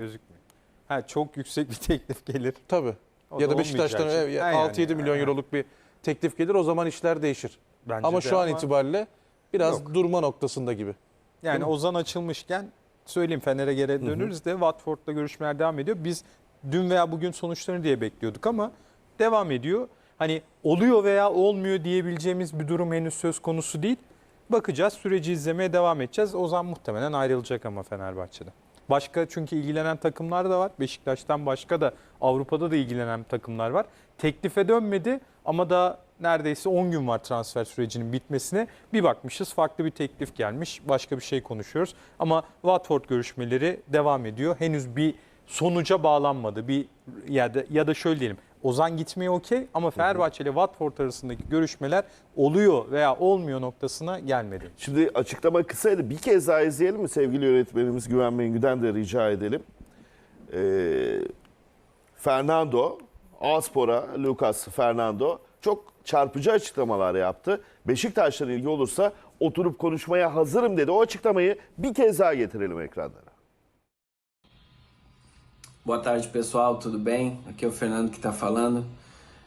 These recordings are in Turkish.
Gözükmüyor. Ha çok yüksek bir teklif gelir. Tabii. O ya da da Beşiktaş'tan olmayacağı için. e, Ha yani, 6-7 milyon euroluk bir teklif gelir o zaman işler değişir. Bence ama de şu an itibariyle biraz Yok. durma noktasında gibi. Yani? Ozan açılmışken söyleyeyim Fener'e geri dönürüz de Watford'la görüşmeler devam ediyor. Biz dün veya bugün sonuçlarını diye bekliyorduk ama devam ediyor. Hani oluyor veya olmuyor diyebileceğimiz bir durum henüz söz konusu değil. Bakacağız, süreci izlemeye devam edeceğiz. Ozan muhtemelen ayrılacak ama Fenerbahçe'de. Başka çünkü ilgilenen takımlar da var. Beşiktaş'tan başka da Avrupa'da da ilgilenen takımlar var. Teklife dönmedi ama da neredeyse 10 gün var transfer sürecinin bitmesine. Bir bakmışız farklı bir teklif gelmiş. Başka bir şey konuşuyoruz. Ama Watford görüşmeleri devam ediyor. Henüz bir sonuca bağlanmadı. Bir ya da ya da şöyle diyelim. Ozan gitmeye okey ama Fenerbahçe ile Watford arasındaki görüşmeler oluyor veya olmuyor noktasına gelmedi. Şimdi açıklama kısaydı. Bir kez daha izleyelim mi sevgili yönetmenimiz Güven Mengü'den de rica edelim. Ee, Fernando, Aspor'a, Lucas Fernando çok çarpıcı açıklamalar yaptı. Beşiktaş'la ilgili olursa oturup konuşmaya hazırım dedi. O açıklamayı bir kez daha getirelim ekranlara. Boa tarde, pessoal, tudo bem? Aqui é o Fernando que está falando.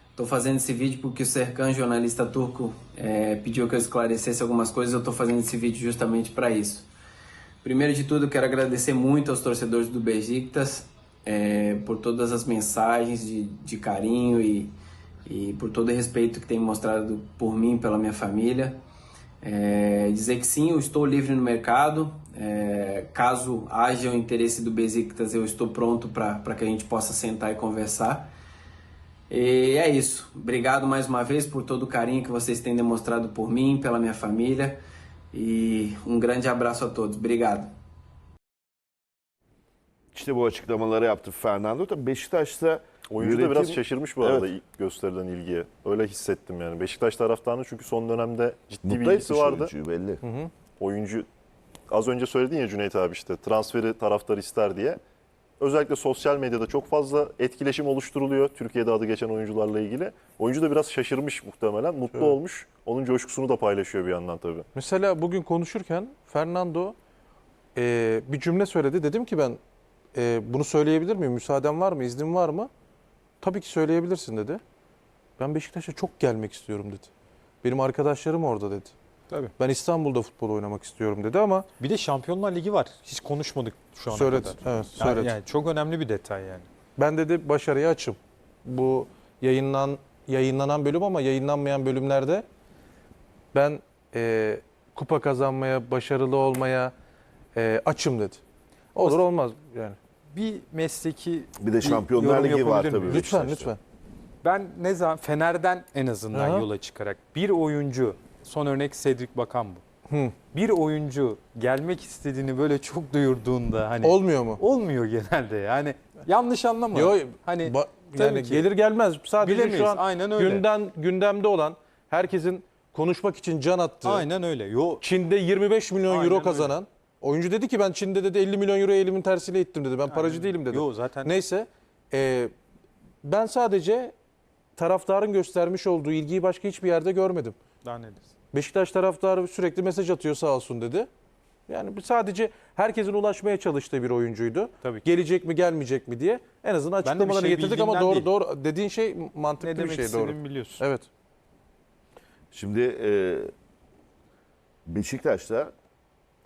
Estou fazendo esse vídeo porque o Serkan, jornalista turco, eh, pediu que eu esclarecesse algumas coisas. Eu estou fazendo esse vídeo justamente para isso. Primeiro de tudo, quero agradecer muito aos torcedores do Besiktas eh, por todas as mensagens de, de carinho e, e por todo o respeito que tem mostrado por mim, pela minha família. É, dizer que sim, eu estou livre no mercado. É, caso haja o interesse do Besiktas, eu estou pronto para que a gente possa sentar e conversar. E é isso. Obrigado mais uma vez por todo o carinho que vocês têm demonstrado por mim, pela minha família. E um grande abraço a todos. Obrigado. İşte bu açıklamaları yaptı Fernando. Tabii Beşiktaş'ta Oyuncu da biraz şaşırmış bu arada Evet. gösterilen ilgiye. Öyle hissettim yani. Beşiktaş taraftarının çünkü son dönemde ciddi bir Mutlu ilgisi etmiş vardı. oyuncuyu belli. Oyuncu az önce söyledin ya Cüneyt abi işte transferi taraftar ister diye. Özellikle sosyal medyada çok fazla etkileşim oluşturuluyor Türkiye'de adı geçen oyuncularla ilgili. Oyuncu da biraz şaşırmış muhtemelen. Mutlu Evet. olmuş. Onun coşkusunu da paylaşıyor bir yandan tabii. Mesela bugün konuşurken Fernando e, bir cümle söyledi. Dedim ki ben e, bunu söyleyebilir miyim? Müsaaden var mı? İznin var mı? Tabii ki söyleyebilirsin dedi. Ben Beşiktaş'a çok gelmek istiyorum dedi. Benim arkadaşlarım orada dedi. Tabii. Ben İstanbul'da futbol oynamak istiyorum dedi ama Bir de Şampiyonlar Ligi var. Hiç konuşmadık şu ana söyledi. kadar. Evet, Yani, yani çok önemli bir detay yani. Ben dedi başarıya açım. Bu yayınlan yayınlanan bölüm ama yayınlanmayan bölümlerde ben e, kupa kazanmaya, başarılı olmaya e, açım dedi. Olur olmaz yani. Bir mesleki Bir de Şampiyonlar yorum Ligi var yapabilir tabii. Lütfen Beşiktaş'ta. lütfen. Ben ne zaman Fener'den en azından Aha. yola çıkarak bir oyuncu son örnek Cedric Bakan bu. Hı. Bir oyuncu gelmek istediğini böyle çok duyurduğunda hani Olmuyor mu? olmuyor genelde yani yanlış anlama. Yo, hani ba- tabii yani ki. gelir gelmez sadece Bilemeyiz, şu an aynen öyle. günden gündemde olan herkesin konuşmak için can attığı aynen öyle. Yo Çin'de 25 milyon Aynen euro öyle. kazanan oyuncu dedi ki ben Çin'de dedi 50 milyon euro elimin tersiyle ittim dedi. Ben paracı Aynen. değilim dedi. Yo, zaten- Neyse e, ben sadece taraftarın göstermiş olduğu ilgiyi başka hiçbir yerde görmedim. daha ne desin? Beşiktaş taraftarı sürekli mesaj atıyor sağ olsun dedi. Yani bu sadece herkesin ulaşmaya çalıştığı bir oyuncuydu. Tabii ki. Gelecek mi gelmeyecek mi diye en azından Ben de bir açıklamalarını şey getirdik ama bildiğimden doğru değil. doğru dediğin şey mantıklı Ne bir demek şey doğru. istediğimi biliyorsun. Evet. Şimdi e, Beşiktaş'ta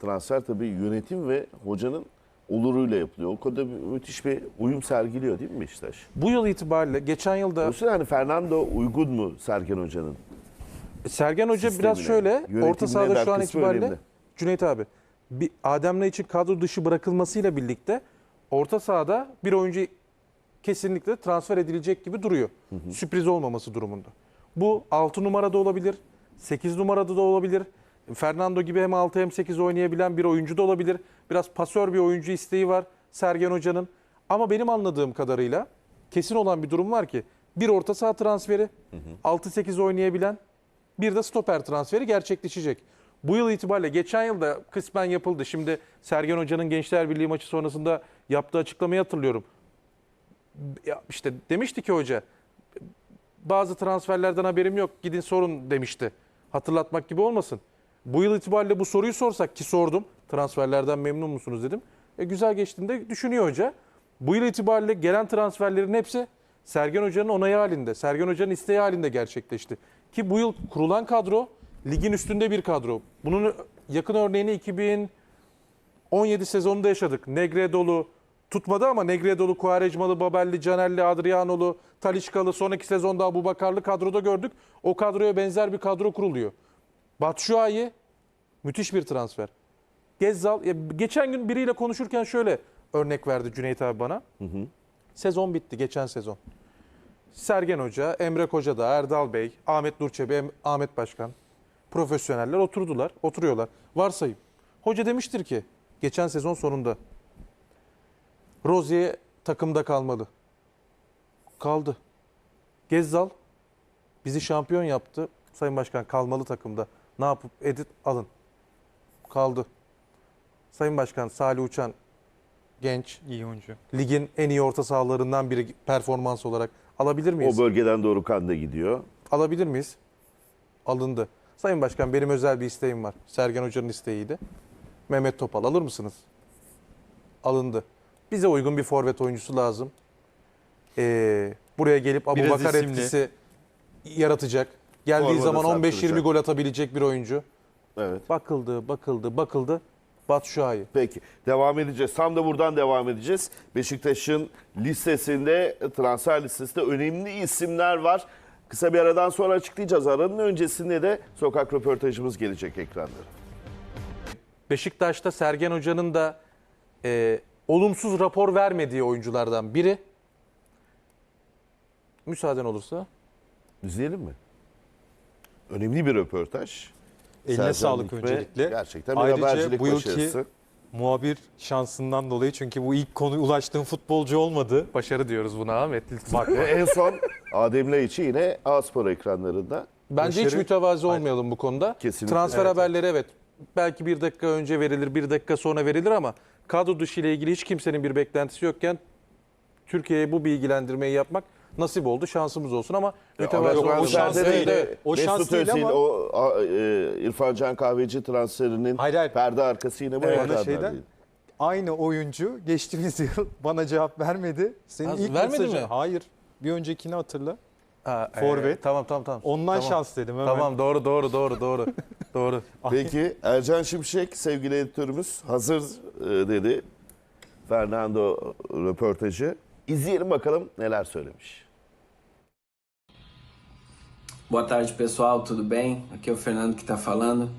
transfer tabii yönetim ve hocanın oluruyla yapılıyor. O konuda bir, müthiş bir uyum sergiliyor değil mi Beşiktaş? Bu yıl itibariyle geçen yılda Dolayısıyla hani Fernando uygun mu Sergen Hoca'nın? Sergen Hoca biraz sistemine, şöyle yönetimine orta sahada şu an itibariyle önemli. Cüneyt abi bir Adem'le için kadro dışı bırakılmasıyla birlikte orta sahada bir oyuncu kesinlikle transfer edilecek gibi duruyor. Sürpriz olmaması durumunda. Bu 6 numarada olabilir, 8 numarada da olabilir. Fernando gibi hem 6 hem 8 oynayabilen bir oyuncu da olabilir. Biraz pasör bir oyuncu isteği var Sergen Hoca'nın. Ama benim anladığım kadarıyla kesin olan bir durum var ki bir orta saha transferi, 6-8 oynayabilen bir de stoper transferi gerçekleşecek. Bu yıl itibariyle geçen yılda kısmen yapıldı. Şimdi Sergen Hoca'nın Gençler Birliği maçı sonrasında yaptığı açıklamayı hatırlıyorum. Ya işte demişti ki hoca bazı transferlerden haberim yok gidin sorun demişti. Hatırlatmak gibi olmasın. Bu yıl itibariyle bu soruyu sorsak ki sordum. Transferlerden memnun musunuz dedim. E, güzel geçtiğinde düşünüyor hoca. Bu yıl itibariyle gelen transferlerin hepsi Sergen Hoca'nın onayı halinde, Sergen Hoca'nın isteği halinde gerçekleşti. Ki bu yıl kurulan kadro ligin üstünde bir kadro. Bunun yakın örneğini 2017 sezonunda yaşadık. Negredo'lu tutmadı ama Negredo'lu, Kuarejmalı, Babelli, Canerli, Adrianolu, Talişkalı, sonraki sezonda Abu Bakarlı kadroda gördük. O kadroya benzer bir kadro kuruluyor. Batshuayi müthiş bir transfer. Gezzal, ya geçen gün biriyle konuşurken şöyle örnek verdi Cüneyt abi bana. Sezon bitti geçen sezon. Sergen Hoca, Emre Koca da, Erdal Bey, Ahmet Nurçebi, Ahmet Başkan, profesyoneller oturdular, oturuyorlar. Varsayım. Hoca demiştir ki geçen sezon sonunda Rozier takımda kalmalı. Kaldı. Gezzal bizi şampiyon yaptı. Sayın Başkan kalmalı takımda. Ne yapıp edit alın. Kaldı. Sayın Başkan Salih Uçan genç İyi oyuncu. ligin en iyi orta sahalarından biri performans olarak alabilir miyiz? O bölgeden doğru kan da gidiyor. Alabilir miyiz? Alındı. Sayın Başkan benim özel bir isteğim var. Sergen Hoca'nın isteğiydi. Mehmet Topal alır mısınız? Alındı. Bize uygun bir forvet oyuncusu lazım. Ee, buraya gelip Abu Biraz Bakar isimli. etkisi yaratacak. Geldiği zaman 15-20 sarktıracak. gol atabilecek bir oyuncu. Evet. Bakıldı, bakıldı, bakıldı. Batshuayi. Peki devam edeceğiz. Tam da buradan devam edeceğiz. Beşiktaş'ın listesinde, transfer listesinde önemli isimler var. Kısa bir aradan sonra açıklayacağız. Aranın öncesinde de sokak röportajımız gelecek ekranlara. Beşiktaş'ta Sergen Hoca'nın da e, olumsuz rapor vermediği oyunculardan biri. Müsaaden olursa. İzleyelim mi? Önemli bir röportaj. Eline Sercan Sağlık Lütfü. öncelikle. Gerçekten bir Ayrıca bu yılki başarısı. muhabir şansından dolayı çünkü bu ilk konu ulaştığım futbolcu olmadı. Başarı diyoruz buna Ahmet. Bak, en son Adem Laiç'i yine A-Spor ekranlarında. Bence hiç Başarı- mütevazi olmayalım bu konuda. Kesinlikle. Transfer Evet, haberleri evet. Belki bir dakika önce verilir, bir dakika sonra verilir ama kadro dışı ile ilgili hiç kimsenin bir beklentisi yokken Türkiye'ye bu bilgilendirmeyi yapmak nasip oldu. Şansımız olsun ama mütevazi yok, o şans transferde değil. de Evet, o Mesut şans değil Özil, ama- o a, e, İrfan Can Kahveci transferinin Hayır, hayır. perde arkası yine bu Bana ekranlar şeyden- değil. Aynı oyuncu geçtiğimiz yıl bana cevap vermedi. Senin Ha, ilk vermedi mesajın- mi? Hayır. Bir öncekini hatırla. Ha, e, Forvet. tamam tamam tamam. Ondan Tamam. şans dedim hemen. Tamam doğru doğru doğru doğru. doğru. Peki Ercan Şimşek sevgili editörümüz hazır e, dedi. Fernando röportajı. İzleyelim bakalım neler söylemiş. Boa tarde, pessoal, tudo bem? Aqui é o Fernando que está falando.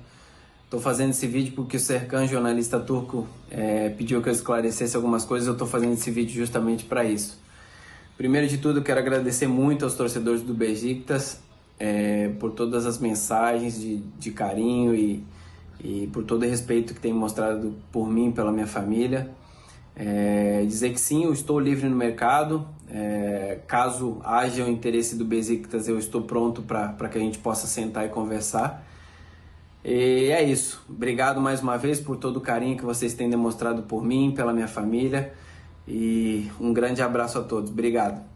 Estou fazendo esse vídeo porque o Serkan, jornalista turco, eh, pediu que eu esclarecesse algumas coisas. Eu estou fazendo esse vídeo justamente para isso. Primeiro de tudo, quero agradecer muito aos torcedores do Besiktas eh, por todas as mensagens de, de carinho e, e por todo o respeito que tem mostrado por mim, pela minha família. É, dizer que sim, eu estou livre no mercado. É, caso haja o interesse do Besiktas, eu estou pronto para que a gente possa sentar e conversar. E é isso. Obrigado mais uma vez por todo o carinho que vocês têm demonstrado por mim, pela minha família. E um grande abraço a todos. Obrigado.